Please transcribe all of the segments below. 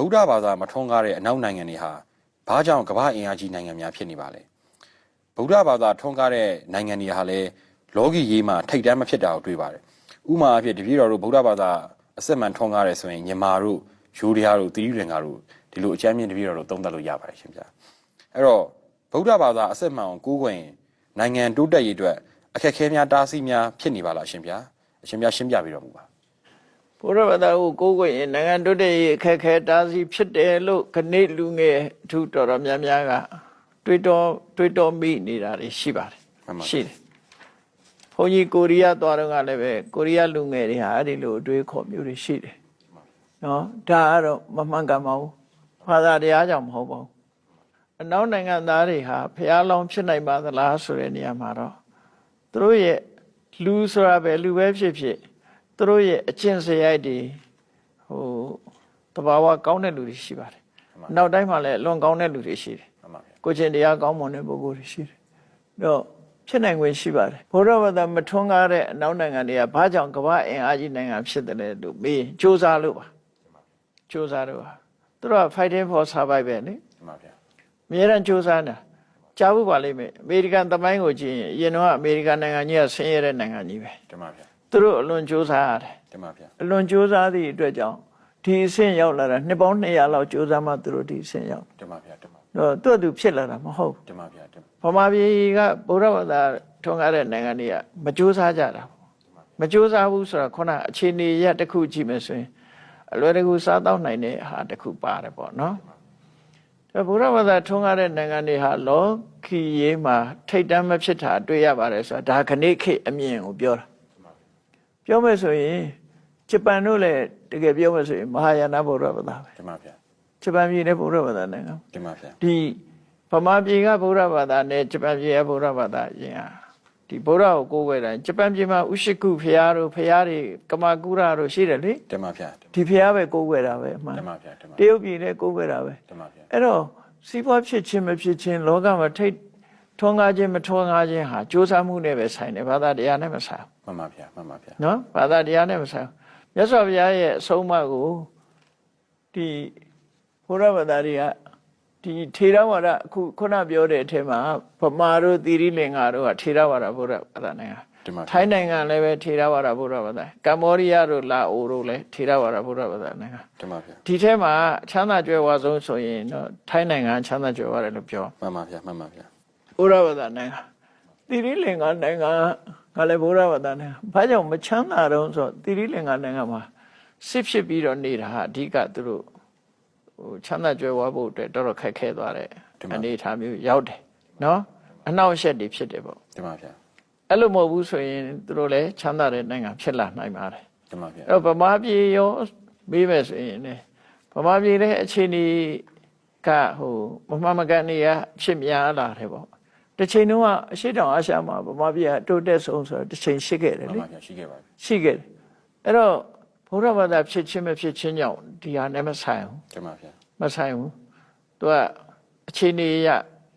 ဗုဒ္ဓဘာသာမထွန်းကားတဲ့အနောက်နိုင်ငံတွေဟာဘာကြောင့်ကမ္ဘာအင်အားကြီးနိုင်ငံများဖြစ်နေပါလဲဗုဒ္ဓဘာသာထွန်းကားတဲ့နိုင်ငံတွေဟာလည်းလောကီရေးမှာထိတ်တန်းမဖြစ်တာကိုတွေ့ပါတယ်ဥပမာအဖြစ်တပည့်တော်တို့ဗုဒ္ဓဘာသာအစစ်မှန်ထွန်းကားတယ်ဆိုရင်ညီမာတို့ယူရီးယားတို့တိရိလင်္ကာတို့ဒီလိုအကြမ်းမြင့်တပည့်တော်တို့သုံးသပ်လို့ရပါတယ်ရှင်ဗျာအဲ့တော့ဗုဒ္ဓဘာသာအစစ်မှန်ကိုကိုးကွယ်ရင်နိုင်ငံတိုးတက်ရေးအတွက်အခက်အခဲများတားဆီးများဖြစ်နေပါလားရှင်ဗျာအရှင်ဗျာရှင်းပြပြီးတော်မူပါ ဘုရားဘာသာကိုကိုးကွယ်ရင်နိုင်ငံတိုးတက်ရေးအခက်အခဲတားဆီးဖြစ်တယ်လို့ခဏိလူငယ်အထူးတော်တော်များများကတွေးတောတွေးတောမိနေတာတွေရှိပါတယ်မှန်ပါရှိတယ်ဘုန်းကြီးကိုရီးယားသွားတော့ကလည်းပဲကိုရီးယားလူငယ်တွေဟာအဲ့ဒီလိုအတွေးခေါ်မျိုးတွေရှိတယ်နော်ဒါကတော့မမှန်ကန်ပါဘူးဘာသာတရားကြောင့်မဟုတ်ပါဘူးအနောက်နိုင်ငံသားတွေဟာဖះလောင်းဖြစ်နိုင်ပါသလားဆိုတဲ့နေရာမှာတော့သူတို့ရဲ့လူဆိုတာပဲလူပဲဖြစ်ဖြစ် သူတို့ရဲ့အကျင့်စရိုက်တွေဟိုတဘာဝကောင်းတဲ့လူတွေရှိပါတယ်နောက်တိုင်းမှာလည်းအလွန်ကောင်းတဲ့လူတွေရှိတယ်မှန်ပါဗျာကိုချင်းတရားကောင်းမွန်တဲ့ပုဂ္ဂိုလ်တွေရှိတယ်။တော့ဖြစ်နိုင်ခွင့်ရှိပါတယ်။ဘုရားဘာသာမထွန်းကားတဲ့အနောက်နိုင်ငံတွေကဘာကြောင့်ကမ္ဘာအင်အားကြီးနိုင်ငံဖြစ်တယ်လဲလို့မေးရင်စူးစမ်းလို့ပါ။စူးစမ်းလို့ပါ။သူတို့က fighting for survival လေမှန်ပါဗျာ။အများရန်စူးစမ်းတာ။ကြားဖို့ပါလိမ့်မယ်။အမေရိကန်သမိုင်းကိုကြည့်ရင်အရင်တော့အမေရိကန်နိုင်ငံကြီးကဆင်းရဲတဲ့နိုင်ငံကြီးပဲတင်ပါဗျာ။ သူတို့အလွန်စူးစမ်းရတယ်တင်ပါဗျာ။အလွန်စူးစမ်းသည့်အတွက်ကြောင့်ဒီအဆင့်ရောက်လာတာနှစ်ပေါင်း200လောက်စူးစမ်းမှသူတို့ဒီအဆင့်ရောက်တင်ပါဗျာတင်ပါတော့သူ့အတူဖြစ်လာတာမဟုတ်ဘူးတင်ပါဗျာတင်ဗမာပြည်ကဗုဒ္ဓဘာသာထွန်းကားတဲ့နိုင်ငံတွေကမကြိုးစားကြတာမကြိုးစားဘူးဆိုတော့ခုနအခြေအနေရတစ်ခုကြည့်မယ်ဆိုရင်အလွယ်တကူစားတော့နိုင်တဲ့ဟာတစ်ခုပါတယ်ပေါ့နော်ဒါဗုဒ္ဓဘာသာထွန်းကားတဲ့နိုင်ငံတွေဟာလောကီရေးမှာထိတ်တမ်းမဖြစ်တာတွေ့ရပါတယ်ဆိုတာဒါခဏိခေတ်အမြင်ကိုပြောတာ ပြောမယ်ဆိုရင်ဂျပန်တို့လည်းတကယ်ပြောမယ်ဆိုရင်မဟာယာနဗုဒ္ဓဘာသာပဲတင်ပါဗျာဂျပန်ပြည်နဲ့ဗုဒ္ဓဘာသာနိုင်ငံတင်ပါဗျာဒီဗမာပြည်ကဗုဒ္ဓဘာသာနဲ့ဂျပန်ပြည်ကဗုဒ္ဓဘာသာအရင်ဟာဒီဗုဒ္ဓကိုကိုးကွယ်တာဂျပန်ပြည်မှာဥရှိကုဖရာတို့ဖရာတွေကမာကုရတို့ရှိတယ်လေတင်ပါဗျာဒီဖရာပဲကိုးကွယ်တာပဲအမှန်တင်ပါဗျာတင်ပါတရုတ်ပြည်လည်းကိုးကွယ်တာပဲတင်ပါဗျာအဲ့တော့စီးပွားဖြစ်ခြင်းမဖြစ်ခြင်းလောကမှာထိတ် ထွန်းကားခြင်းမထွန်းကားခြင်းဟာစ조사မှုနဲ့ပဲဆိုင်တယ်ဘာသာတရားနဲ့မဆိုင်ဘူးမှန်ပါဗျာမှန်ပါဗျာနော်ဘာသာတရားနဲ့မဆိုင်ဘူးမြတ်စွာဘုရားရဲ့အဆုံးအမကိုဒီဘုရားဘာသာတွေကဒီထေရဝါဒအခုခုနပြောတဲ့အထက်မှာဗမာတို့သီရိလင်္ကာတို့ကထေရဝါဒဘုရားဘာသာနိုင်ငံတင်ပါဗျာထိုင်းနိုင်ငံလည်းပဲထေရဝါဒဘုရားဘာသာကမ္ဘောဒီးယားတို့လာအိုတို့လည်းထေရဝါဒဘုရားဘာသာနိုင်ငံတင်ပါဗျာဒီထဲမှာချမ်းသာကြွယ်ဝဆုံးဆိုရင်တော့ထိုင်းနိုင်ငံချမ်းသာကြွယ်ဝတယ်လို့ပြောမှန်ပါဗျာမှန်ပါဗျာ ဘုရားဘာသာနိုင်ငံသီရိလင်္ကာနိုင်ငံကလည်းဘုရားဘာသာနိုင်ငံဘာကြောင့်မချမ်းသာတော့ဆိုတော့သီရိလင်္ကာနိုင်ငံမှာစစ်ဖြစ်ပြီးတော့နေတာဟာအဓိကသူတို့ဟိုချမ်းသာကြွယ်ဝဖို့အတွက်တော်တော်ခက်ခဲသွားတဲ့အနေအထားမျိုးရောက်တယ်နော်အနောက်အရှက်တွေဖြစ်တယ်ပေါ့တင်ပါဗျာအဲ့လိုမဟုတ်ဘူးဆိုရင်သူတို့လည်းချမ်းသာတဲ့နိုင်ငံဖြစ်လာနိုင်ပါတယ်တင်ပါဗျာအဲ့တော့ဗမာပြည်ရောမေးမယ်ဆိုရင်လည်းဗမာပြည်လည်းအခြေအနေကဟိုမမှန်မကန်နေရဖြစ်များလာတယ်ပေါ့ တစ်ချိန်တုန်းကအရှိတောင်အာရှမှာဗမာပြည်ကတိုးတက်ဆုံးဆိုတော့တစ်ချိန်ရှိခဲ့တယ်မှန်လေပါဗျာရှိခဲ့ပါပြီရှိခဲ့တယ်အဲ့တော့ဘုရားဘာသာဖြစ်ချင်းမဖြစ်ချင်းကြောင့်ဒီဟာနဲ့မဆိုင်ဘူးတင်ပါဗျာမဆိုင်ဘူးသူကအခြေအနေရ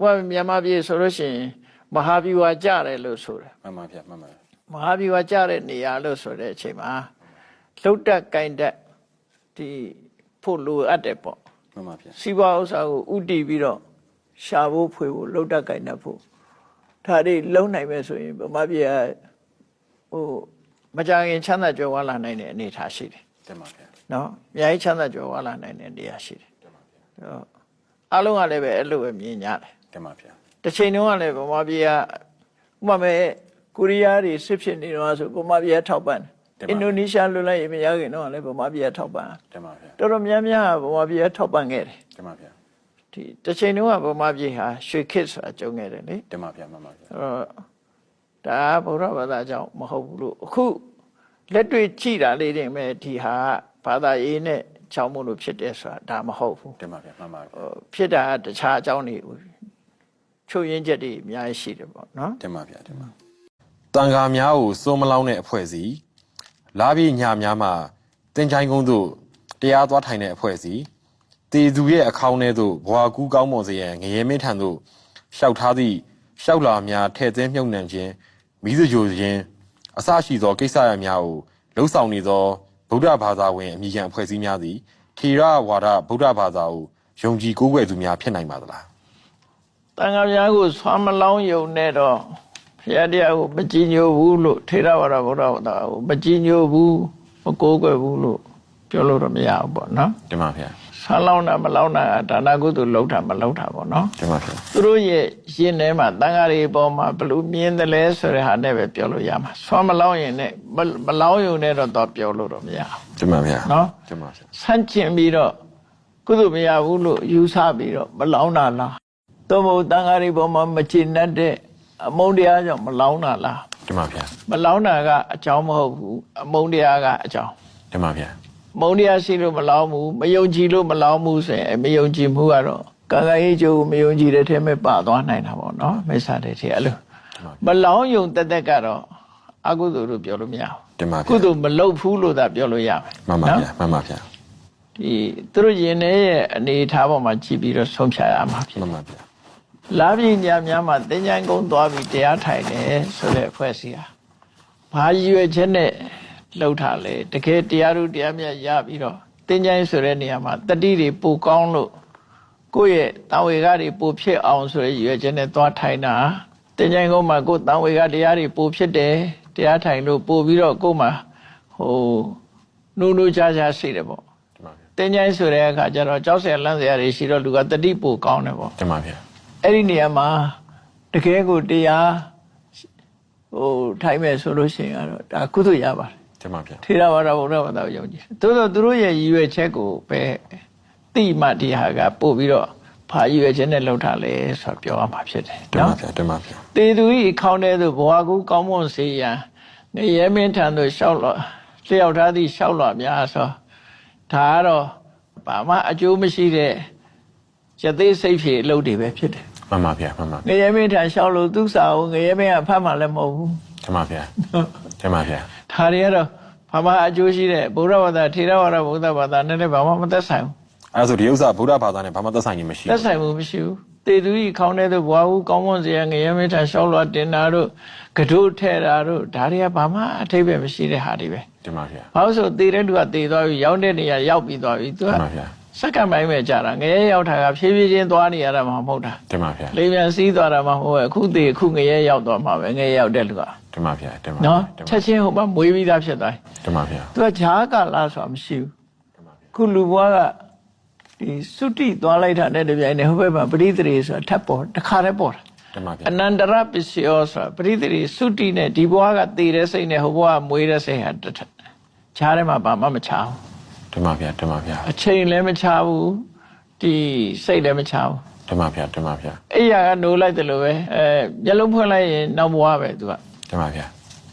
ဟိုကမြန်မာပြည်ဆိုလို့ရှိရင်မဟာဗျူဟာကြတယ်လို့ဆိုတယ်မှန်ပါဗျာမှန်ပါဗျာမဟာဗျူဟာကြတဲ့နေရာလို့ဆိုတဲ့အချိန်မှာလှုပ်တက်ကင်တက်ဒီဖို့လိုအပ်တယ်ပေါ့မှန်ပါဗျာစီးပွားဥစ္စာကိုဥတည်ပြီးတော့ရှာဖို့ဖွေဖို့လှုပ်တက်ကင်တက်ဖို့ ဒါတွေလုံးနိုင်မယ်ဆိုရင်ဗမာပြည်ကဟိုမကြခင်ချမ်းသာကြွယ်ဝလာနိုင်တဲ့အနေအထားရှိတယ်တင်ပါဗျာနော်အများကြီးချမ်းသာကြွယ်ဝလာနိုင်တဲ့နေရာရှိတယ်အဲ့တော့အားလုံးကလည်းပဲအဲ့လိုပဲမြင်ကြတယ်တင်ပါဗျာတစ်ချိန်တုန်းကလည်းဗမာပြည်ကဥပမာမဲ့ကိုရီးယားတွေစစ်ဖြစ်နေတော့ဆိုဗမာပြည်ကထောက်ပံ့တယ်အင်ဒိုနီးရှားလွတ်လပ်ရေးမရခင်တော့လည်းဗမာပြည်ကထောက်ပံ့တင်ပါဗျာတော်တော်များများကဗမာပြည်ကထောက်ပံ့ခဲ့တယ်တင်ပါဗျာ ဒီတစ်ချိန်တုန်းကဗမာပြည်ဟာရွှေခေတ်ဆိုတာကြုံခဲ့တယ်လေတင်ပါဗျာမှန်ပါဗျာအဲ့တော့ဒါကဗုဒ္ဓဘာသာကြောင့်မဟုတ်ဘူးလို့အခုလက်တွေ့ကြည့်တာလေးတွေမဲ့ဒီဟာကဘာသာရေးနဲ့ချောင်းမို့လို့ဖြစ်တယ်ဆိုတာဒါမဟုတ်ဘူးတင်ပါဗျာမှန်ပါဗျာဟိုဖြစ်တာကတခြားအကြောင်းတွေချုပ်ရင်းချက်တွေအများကြီးရှိတယ်ပေါ့နော်တင်ပါဗျာတင်ပါတန်ဃာများကိုစိုးမလောင်းတဲ့အဖွဲ့အစည်းလာပြီးညများမှာတင်ချိုင်းကုန်းတို့တရားသွားထိုင်တဲ့အဖွဲ့အစည်း တေသူရဲ့အခေါင်းထဲသို့ဘွာကူးကောင်းမွန်စေရန်ငရဲမင်းထံသို့ရှောက်ထားသည့်ရှောက်လာများထဲ့သွင်းမြုပ်နှံခြင်းမိစကြိုခြင်းအစရှိသောကိစ္စရများကိုလှုပ်ဆောင်နေသောဗုဒ္ဓဘာသာဝင်အမိခံအဖွဲ့အစည်းများသည်ထထေရဝါဒဗုဒ္ဓဘာသာကိုယုံကြည်ကိုးကွယ်သူများဖြစ်နိုင်ပါသလားတန်ခါများကိုဆွမ်းမလောင်းယုံနဲ့တော့ဘုရားတရားကိုမကြည်ညိုဘူးလို့ထေရဝါဒဗုဒ္ဓဘာသာကိုမကြည်ညိုဘူးမကိုးကွယ်ဘူးလို့ပြောလို့တော့မရဘူးပေါ့နော်တင်ပါဗျာ ဆွမ်းလောင်းတာမလောင်းတာကဒါနကုသိုလ်လောက်တာမလောက်တာပေါ့နော်တင်ပါဗျာသူတို့ရဲ့ရှင်ထဲမှာတန်ခါတွေပေါ်မှာဘယ်လို့မြင်တယ်လဲဆိုတဲ့ဟာနဲ့ပဲပြောလို့ရမှာဆွမ်းမလောင်းရင်နဲ့မမလောင်းယုံနဲ့တော့တော့ပြောလို့တော့မရဘူးတင်ပါဗျာနော်တင်ပါဗျာဆန့်ကျင်ပြီးတော့ကုသိုလ်မရဘူးလို့ယူဆပြီးတော့မလောင်းတာလားသို့မဟုတ်တန်ဃာတွေပေါ်မှာမချင်တတ်တဲ့အမုန်းတရားကြောင့်မလောင်းတာလားတင်ပါဗျာမလောင်းတာကအကြောင်းမဟုတ်ဘူးအမုန်းတရားကအကြောင်းတင်ပါဗျာ မုန်းတရားရှိလို့မလောင်းဘူးမယုံကြည်လို့မလောင်းဘူးဆိုရင်မယုံကြည်မှုကတော့ကံကံရေးကျိုးကိုမယုံကြည်တဲ့ထဲမှာပါသွားနိုင်တာပေါ့နော်မိစ္ဆာတဲ့ထဲအဲ့လိုမလောင်းယုံတက်တက်ကတော့အကုသိုလ်လို့ပြောလို့မရဘူးတင်ပါဗျာကုသိုလ်မလုပ်ဘူးလို့သာပြောလို့ရမယ်မှန်ပါနော်ဗျာမှန်ပါဗျာဒီသူတို့ယင်တဲ့ရဲ့အနေအထားပေါ်မှာကြည့်ပြီးတော့ဆုံးဖြတ်ရမှာဖြစ်မှန်ပါဗျာလာပညာများမှာတင်ញိုင်းကုန်းသွားပြီးတရားထိုင်တယ်ဆိုတဲ့အဖွဲ့အစည်းဟာဘာရည်ရွယ်ချက်နဲ့ လှုပ်ထားလဲတကယ်တရားတို့တရားမြတ်ရပြီးတော့တင်းကြိုင်းဆိုတဲ့နေရာမှာတတိတွေပိုကောင်းလို့ကိုယ့်ရဲ့တန်ဝေကတွေပိုဖြစ်အောင်ဆိုတဲ့ရွယ်ချက်နဲ့သွားထိုင်တာတင်းကြိုင်းကုန်းမှာကိုယ်တန်ဝေကတရားတွေပိုဖြစ်တယ်တရားထိုင်လို့ပိုပြီးတော့ကိုယ်မှာဟိုနှိုးနှိုးချာချာရှိတယ်ပေါ့တင်းကြိုင်းဆိုတဲ့အခါကျတော့ကြောက်စရာလန့်စရာတွေရှိတော့လူကတတိပိုကောင်းတယ်ပေါ့တမန်ပါအဲ့ဒီနေရာမှာတကယ်ကိုတရားဟိုထိုင်မယ်ဆိုလို့ရှိရင်ကတော့ဒါကုသရပါတယ် တင်ပါဗျာထေရဝါဒဘုရားဘာသာကိုယုံကြည်သို့တော့သူတို့ရဲ့ရည်ရွယ်ချက်ကိုပဲတိမှဒီဟာကပို့ပြီးတော့ဘာရည်ရွယ်ချက်နဲ့လှုပ်ထားလဲဆိုတော့ပြောရမှာဖြစ်တယ်တင်ပါနော်ဗျာတင်ပါဗျာတေသူဤခေါင်းတဲ့သို့ဘဝကူကောင်းမွန်စေရန်ငရဲမင်းထံသို့လျှောက်လောလျှောက်ထားသည့်လျှောက်လောများဆိုဒါကတော့ဘာမှအကျိုးမရှိတဲ့ရသေးစိတ်ဖြေအလုပ်တွေပဲဖြစ်တယ်မှန်ပါဗျာမှန်ပါငရဲမင်းထံလျှောက်လို့သူစာကိုငရဲမင်းကဖတ်မှလည်းမဟုတ်ဘူးတင်ပါဗျာတင်ပါဗျာ ဒါတွေကတော့ဘာမှအကျိုးရှိတဲ့ဗုဒ္ဓဘာသာထေရဝါဒဗုဒ္ဓဘာသာနဲ့လည်းဘာမှမသက်ဆိုင်ဘူးအဲဒါဆိုဒီဥစ္စာဗုဒ္ဓဘာသာနဲ့ဘာမှသက်ဆိုင်ခြင်းမရှိသက်ဘူးဆိုင်မှုမရှိဘူးတေသူဤခေါင်းတဲ့သို့ဘဝကူကောင်းမွန်စေရန်ငရဲမင်းထံလျှောက်လောတင်တာတို့ကတို့ထဲတာတို့ဒါတွေကဘာမှအထိပ္ပယ်မရှိတဲ့ဟာတွေပဲတင်ပါဗျာ။ဘာလို့ဆိုတည်တဲ့လူကတည်သွားပြီရောက်တဲ့နေရာရောက်ပြီးသွားပြီ။ तू ကတင်ပါဗျာ စက္ကန့်ပိုင်းပဲကြာတာငရဲရောက်တာကဖြည်းဖြည်းချင်းသွားနေရတာမှမဟုတ်တာတင်ပါဗျာ။လေပြန်စီးသွားတာမှမဟုတ်ဘူးအခုတည်အခုငရဲရောက်သွားမှာပဲငရဲရောက်တဲ့လူကတင်ပါဗျာတင်ပါနော်တင်ချက်ချင်းဟိုမှာမွေးပြီးသားဖြစ်သွားတယ်တင်ပါဗျာ။ तू ကဈာကာလဆိုတာမရှိဘူး။ခုလူဘွားကဒီစုတိသွားလိုက်တာနဲ့တပြိုင်နက်ဟိုဘက်မှာပရိသေရီဆိုတာထပ်ပေါ်တခါတည်းပေါ်တာတင်ပါဗျာအနန္တရပစ္စယောဆိုတာပရိသေရီစုတိနဲ့ဒီဘွားကတည်တဲ့စိတ်နဲ့ဟိုဘွားကမွေးတဲ့စိတ်ဟာတစ်ထပ်ခြားထဲမှာဘာမှမခြားဘူး တင်ပါဗျာတင်ပါဗျာအချိန်လည်းမချဘူးဒီစိတ်လည်းမချဘူးတင်ပါဗျာတင်ပါဗျာအဲ့ရကနိုးလိုက်တယ်လို့ပဲအဲမျက်လုံးဖွင့်လိုက်ရင်နောက်ဘွားပဲသူကတင်ပါဗျာ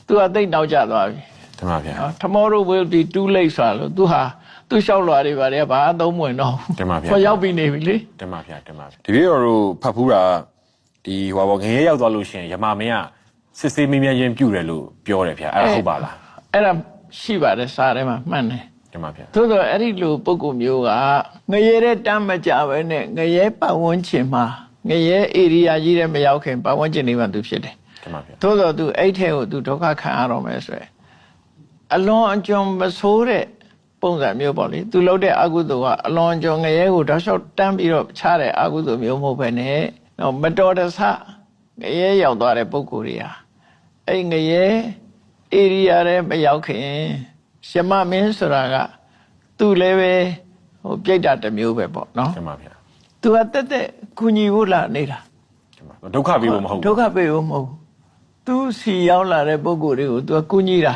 သူကတိတ်နောက်ကျသွားပြီတင်ပါဗျာနော် tomorrow will be too late ဆိုတာလို့သူဟာသူလျှောက်လွာတွေပါတယ်ဘာအသုံးမဝင်တော့ဘူးတင်ပါဗျာဟောရောက်ပြီနေပြီလေတင်ပါဗျာတင်ပါဗျာဒီပြေတော်တို့ဖတ်ဖူးတာဒီဟွာဘောငရဲရောက်သွားလို့ရှိရင်ယမမင်းကစစ်စေးမင်းမြရင်ပြုတ်တယ်လို့ပြောတယ်ဗျာအဲ့ဒါဟုတ်ပါလားအဲ့ဒါရှိပါတယ်စာထဲမှာမှန်တယ် တင်ပါဗျာသို့တော့အဲ့ဒီလိုပုံကူမျိုးကငရဲတဲ့တမ်းမကြပဲနဲ့ငရဲပတ်ဝန်းကျင်မှာငရဲ area ကြီးတဲ့မရောက်ခင်ပတ်ဝန်းကျင်လေးမှာသူဖြစ်တယ်တင်ပါဗျာသို့တော့သူအဲ့ထဲကိုသူဒုက္ခခံရတော့မယ်ဆိုရယ်အလွန်အကျွံမဆိုးတဲ့ပုံစံမျိုးပေါ့လေသူလုပ်တဲ့အကုသိုလ်ကအလွန်အကျွံငရဲကိုတောက်လျှောက်တန်းပြီးတော့ချတဲ့အကုသိုလ်မျိုးမဟုတ်ပဲနဲ့တော့မတော်တဆငရဲရောက်သွားတဲ့ပုံကိုယ်တွေဟာအဲ့ငရဲဧရိယာထဲမရောက်ခင် ရှမမင်းဆိုတာကသူလည်းပဲဟိုပြိတ္တာတစ်မျိုးပဲပေါ့နော်တင်ပါဗျာသူကတက်တက်ကုညီဖို့လာနေတာတင်ပါဒုက္ခပြီးလို့မဟုတ်ဒုဘူးက္ခပေးဖို့မဟုတ်ဘူးသူစီရောက်လာတဲ့ပုံကိုယ်တွေကိုသူကကူညီတာ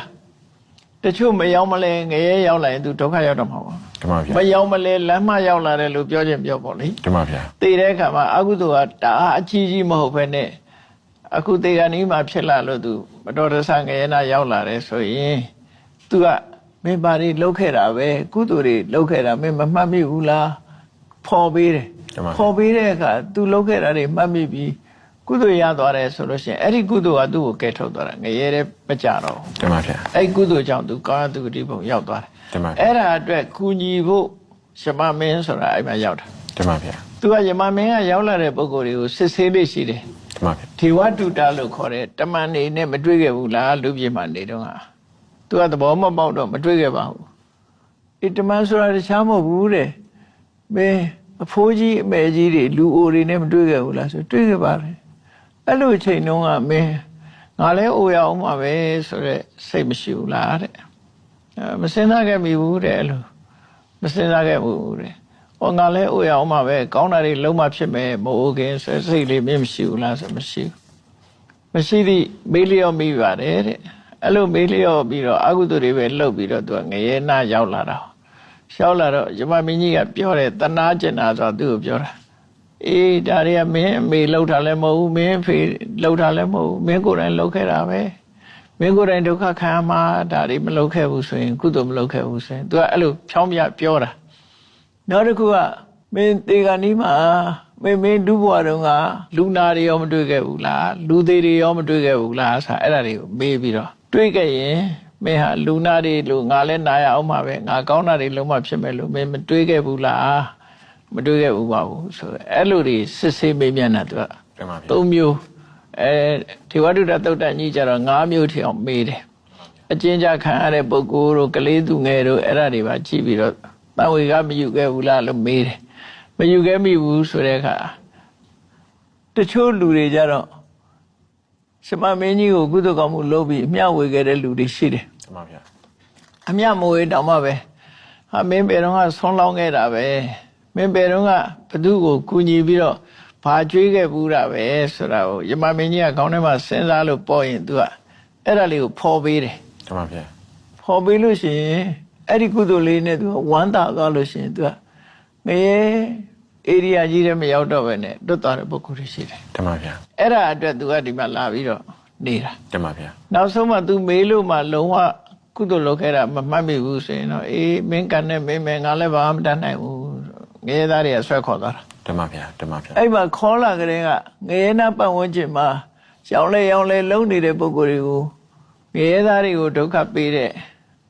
တချို့မရောက်မလဲငရဲရောက်လာရင်သူဒုက္ခရောက်တော့မှာပါတင်ပါဗျာမရောက်မလဲလမ်းမရောက်လာတယ်လို့ပြောခြင်းပြောပေါ့လေတင်ပါဗျာသိတဲ့အခါမှာအကုသိုလ်ကတအားအကြီးကြီးမဟုတ်ဘဲနဲ့အခုတေကနီးမှာဖြစ်လာလို့သူမတော်တဆငရဲနာရောက်လာတယ်ဆိုရင်သူက မင်းပါတွေလှုပ်ခဲ့တာပဲကုသိုလ်တွေလှုပ်ခဲ့တာမင်းမမှတ်မိဘူးလားဖော်ပေးတယ်တင်ပါဗျာခေါ်ပေးတဲ့အခါ तू လုပ်ခဲ့တာတွေမှတ်မိပြီးကုသိုလ်ရသွားတယ်ဆိုလို့ရှိရင်အဲ့ဒီကုသိုလ်ကသူ့ကိုကယ်ထုတ်သွားတာငရဲတဲ့မကြတော့ဘူးတင်ပါဗျာအဲ့ဒီကုသိုလ်ကြောင့် तू ကာယသူတိဘုံရောက်သွားတယ်တင်ပါဗျာအဲ့ဒါအတွက်ကုညီဖို့ရှမမင်းဆိုတာအဲ့မှာရောက်တာတင်ပါဗျာသူကယမမင်းကရောက်လာတဲ့ပုံကိုယ်တွေကိုစစ်ဆေးလေးရှိတယ်တင်ပါဗျာထေဝတုတလို့ခေါ်တဲ့တမန်နေနဲ့မတွေ့ခဲ့ဘူးလားလူပြေမှာနေတော့ဟာ သူကသဘောမပေါက်တော့မတွေ့ခဲ့ပါဘူးဒီတမန်ဆိုတာတခြားမဟုတ်ဘူးတဲ့မင်းအဖိုးကြီးအမေကြီးတွေလူအိုတွေနဲ့မတွေ့ခဲ့ဘူးလားဆိုတွေ့ခဲ့ပါတယ်အဲ့လိုအချိန်တုန်းကမင်းငါလဲအိုရအောင်ပါပဲဆိုတော့စိတ်မရှိဘူးလားတဲ့အဲမစင်စားခဲ့မိဘူးတဲ့အဲ့လိုမစင်စားခဲ့ဘူးတဲ့ဟောငါလဲအိုရအောင်ပါပဲကောင်းတာတွေလုံးမဖြစ်မယ်မအိုခင်ဆိုစိတ်လေးမင်းမရှိဘူးလားဆိုမရှိဘူးမရှိသည့်မေးလျော့မိပါတယ်တဲ့ အဲ့လိုမေးလျော့ပြီးတော့အကုသိုလ်တွေပဲလှုပ်ပြီးတော့သူကငရဲနာရောက်လာတာရောက်လာတော့ယမမင်းကြီးကပြောတယ်တနာကျင်တာဆိုတော့သူ့ကိုပြောတာအေးဒါတွေကမင်းအမေလှုပ်တာလည်းမဟုတ်ဘူးမင်းအဖေလှုပ်တာလည်းမဟုတ်ဘူးမင်းကိုယ်တိုင်လှုပ်ခဲ့တာပဲမင်းကိုယ်တိုင်ဒုက္ခခံရမှာဒါတွေမလှုပ်ခဲ့ဘူးဆိုရင်ကုသိုလ်မလှုပ်ခဲ့ဘူးဆိုရင်သူကအဲ့လိုဖြောင်းပြပြောတာနောက်တစ်ခုကမင်းတေဂာနီးမှာမင်းမင်းဒုဘဝတုန်းကလူနာတွေရောမတွေ့ခဲ့ဘူးလားလူသေးတွေရောမတွေ့ခဲ့ဘူးလားဆိုအဲ့ဒါတွေကိုမေးပြီးတော့ တွေ့ခဲ့ရင်မင်းဟာလူနာတွေလို့ငါလည်းနာရအောင်မှာပဲငါကောင်းတာတွေလုံးဝဖြစ်မဲ့လို့မင်းမတွေ့ခဲ့ဘူးလားမတွေ့ခဲ့ဘူးပါဘူးဆိုတော့အဲ့လိုတွေစစ်ဆေးမေးမြန်းတာသူကတင်ပါဗျာသုံးမျိုးအဲထေဝတုဒ္ဒသုတ်တန်ကြီးကျတော့၅မျိုးထီအောင်မေးတယ်အကျဉ်းချခံရတဲ့ပုဂ္ဂိုလ်တို့ကလေးသူငယ်တို့အဲ့ဒါတွေပါကြည့်ပြီးတော့တန်ဝေကမယူခဲ့ဘူးလားလို့မေးတယ်မယူခဲ့မိဘူးဆိုတဲ့အခါတချို့လူတွေကြတော့ ရှမမင်းကြီးကိုကုသကောင်းမှုလုပ်ပြီးအမျှဝေခဲ့တဲ့လူတွေရှိတယ် တင်ပါဗျာ အမြမဝေတောင်မှပဲဟာမင်းဘယ်တော့ကဆွန်းလောင်းခဲ့တာပဲမင်းဘယ်တော့ကဘသူ့ကိုကူညီပြီးတော့ဘာကြွေးခဲ့ဘူးတာပဲဆိုတာကိုယမမင်းကြီးကခေါင်းထဲမှာစဉ်းစားလို့ပေါ့ရင် तू ကအဲ့ဒါလေးကိုဖော်ပေးတယ် တင်ပါဗျာ ဖော်ပေးလို့ရှိရင်အဲ့ဒီကုသိုလ်လေးနဲ့ तू ကဝမ်းသာသွားလို့ရှိရင် तू ကငရေ ဧရိယာကြီးတွေမရောက်တော့ပဲနဲ့တွတ်သွားတဲ့ပုဂ္ဂိုလ်တွေရှိတယ်တင်ပါဗျာအဲ့ဒါအတွက် तू ကဒီမှာလာပြီးတော့နေတာတင်ပါဗျာနောက်ဆုံးမှ तू မေးလို့မှလုံးဝကုသိုလ်လုပ်ခဲ့တာမမှတ်မိဘူးဆိုရင်တော့အေးမင်းကန်နဲ့မင်းမဲငါလည်းဘာမှမတတ်နိုင်ဘူးငရဲသားတွေကဆွဲခေါ်သွားတာတင်ပါဗျာတင်ပါဗျာအဲ့မှာခေါ်လာကြတဲ့ကငရဲနာပတ်ဝန်းကျင်မှာရောင်လဲရောင်လဲလုံနေတဲ့ပုံကိုယ်တွေကိုငရဲသားတွေကိုဒုက္ခပေးတဲ့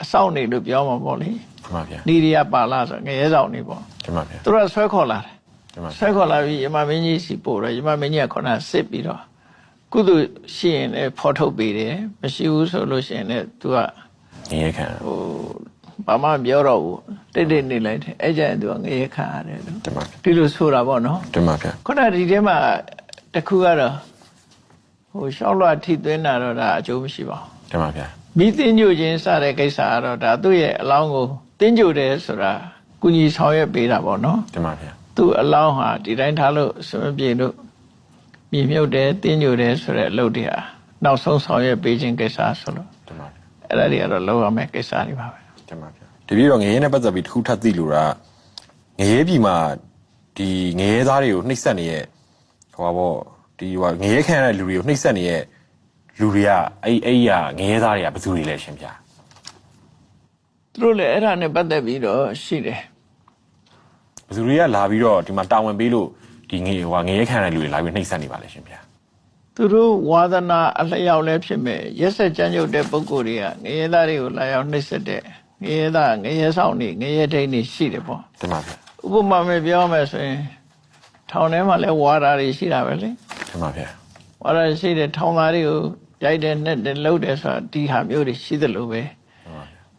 အဆောင်နေလို့ပြောမှာပေါ့လေတင်ပါဗျာနေရီယပါလာဆိုငရဲဆောင်နေပေါ့တင်ပါဗျာသူတို့ကဆွဲခေါ်လာတယ် တင်ပါဗျာဆွဲခေါ်လာပြီးယမမင်းကြီးစီပို့တော့ယမမင်းကြီးကခေါင်းစစ်ပြီးတော့ကုသိုလ်ရှိရင်လည်းဖော်ထုတ်ပေးတယ်မရှိဘူးဆိုလို့ရှိရင်လည်း तू ကငရေခံဟိုဘာမှမပြောတော့ဘူးတိတ်တိတ်နေလိုက်တယ်အဲ့ကြရင်သူကငရေခံရတယ်လို့တင်ပါဗျာဒီလိုဆိုတာပေါ့နော်တင်ပါဗျာခုနကဒီထဲမှာတစ်ခုကတော့ဟိုရှောက်လွှတ်ထိသွင်းတာတော့ဒါအကျိုးမရှိပါဘူးတင်ပါဗျာမိသင်းညို့ခြင်းစတဲ့ကိစ္စကတော့ဒါသူ့ရဲ့အလောင်းကိုတင်းကြိုတယ်ဆိုတာကုညီဆောင်ရွက်ပေးတာပေါ့နော်တင်ပါဗျာ သူ့အလောင်းဟာဒီတိုင်းထားလို့ဆွမပြေလို့မြေမြုပ်တယ်တင်းကြိုတယ်ဆိုတဲ့အလုပ်တွေဟာနောက်ဆုံးဆောင်ရွက်ပေးခြင်းကိစ္စဆိုလို့တင်ပါဗျာအဲ့ဒါတွေကတော့လောက်ရမယ့်ကိစ္စတွေပါပဲတင်ပါဗျာဒီပြီးတော့ငရေနဲ့ပတ်သက်ပြီးတစ်ခုထပ်သိလို့ကငရေပြည်မှာဒီငရေသားတွေကိုနှိပ်စက်နေတဲ့ဟိုပါပေါ့ဒီဟိုငရေခံရတဲ့လူတွေကိုနှိပ်စက်နေတဲ့လူတွေကအဲ့အဲ့ရငရေသားတွေကဘယ်သူတွေလဲရှင်ဗျာသူတို့လည်းအဲ့ဒါနဲ့ပတ်သက်ပြီးတော့ရှိတယ်ဘယ် သူတွေကလာပြီးတော့ဒီမှာတာဝန်ပေးလို့ဒီငရေဟိုငရေခံရတဲ့လူတွေလာပြီးနှိပ်စက်နေပါလေရှင်ဗျာသူတို့ဝါသနာအလျောက်လည်းဖြစ်မဲ့ရက်ဆက်ကြမ်းကြုတ်တဲ့ပုဂ္ဂိုလ်တွေကငရဲသားတွေကိုလာရောက်နှိပ်စက်တဲ့ငရဲသားငရဲဆောင်နေငရဲထိန်နေရှိတယ်ပေါ့တင်ပါဗျာဥပမာမဲ့ပြောမယ်ဆိုရင်ထောင်ထဲမှာလည်းဝါဓာတွေရှိတာပဲလေတင်ပါဗျာဝါဓာရှိတဲ့ထောင်သားတွေကိုရိုက်တယ်နှက်တယ်လှုပ်တယ်ဆိုတာဒီဟာမျိုးတွေရှိသလိုပဲ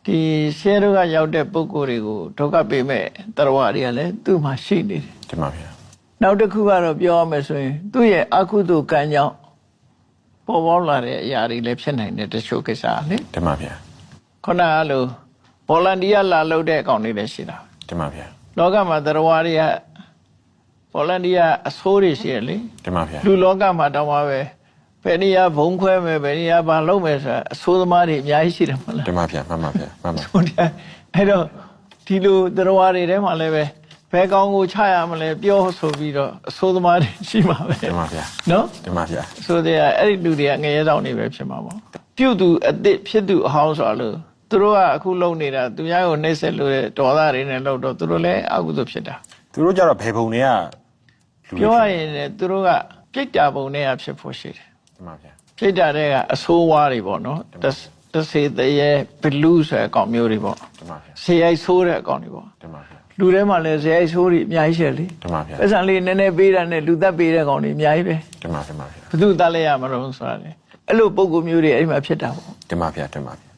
ဒီဆဲတို့ကရောက်တဲ့ပုဂ္ဂိုလ်တွေကိုဒုက္ခပေးမဲ့တရားတွေကလည်းသူ့မှာရှိနေတယ်တင်ပါဗျာနောက်တစ်ခုကတော့ပြောရမယ်ဆိုရင် သူ့ရဲ့အကုသိုလ်ကံကြောင့်ပေါ်ပေါက်လာတဲ့အရာတွေလည်းဖြစ်နိုင်တယ်တချို့ကိစ္စလေတင်ပါဗျာခုနကလိုဗော်လန်တီယာလာလုပ်တဲ့အကောင်တွေလည်းရှိတာတင်ပါဗျာလောကမှာတရားဝါတွေကဗော်လန်တီယာအဆိုးတွေရှိရလေတင်ပါဗျာလူလောကမှာတောင်မှပဲ ဘယ်နေရာဘုံခွဲမယ်ဘယ်နေရာဘာလုပ်မယ်ဆိုတာအဆိုးသမားတွေအများကြီးရှိတယ်မဟုတ်လားတင်ပါဗျာမှန်ပါဗျာမှန်ပါဟုတ်တယ်အဲ့တော့ဒီလိုတရားဝါတွေထဲမှာလည်းပဲဘယ်ကောင်ကိုချရမလဲပြောဆိုပြီးတော့အဆိုးသမားတွေရှိမှာပဲတင်ပါဗျာနော်တင်ပါဗျာဆိုတဲ့အဲ့ဒီလူတွေကငရဲဆောင်နေပဲဖြစ်မှာပေါ့ပြုတ်သူအစ်စ်ဖြစ်သူအဟောင်းဆိုတာလို့သူတို့ကအခုလုံနေတာသူများကိုနှိမ့်ဆက်လို့တဲ့ဒေါသတွေနဲ့လုံတော့သူတို့လည်းအကုသို့ဖြစ်တာသူတို့ကြတော့ဘယ်ပုံတွေကလူတွေပြောရရင်လည်းသူတို့ကပြိတ္တာပုံနဲ့ဖြစ်ဖို့ရှိတယ် တင်ပါဗျာပြိတ္တာတဲ့ကအဆိုးဝါးတွေပေါ့နော်တသတစေတရေဘလူးဆိုတဲ့အကောင်မျိုးတွေပေါ့တင်ပါဗျာဇေယိုက်ဆိုးတဲ့အကောင်တွေပေါ့တင်ပါဗျာလူထဲမှာလည်းဇေယိုက်ဆိုးတွေအများကြီးရှိတယ်လေတင်ပါဗျာပတ်စံလေးနည်းနည်းပေးတာနဲ့လူသက်ပေးတဲ့ကောင်တွေအများကြီးပဲတင်ပါတင်ပါဗျာဘယ်သူတတ်လဲရမလို့ဆိုတာလေအဲ့လိုပုံကူမျိုးတွေအဲ့ဒီမှာဖြစ်တာပေါ့တင်ပါဗျာတင်ပါဗျာ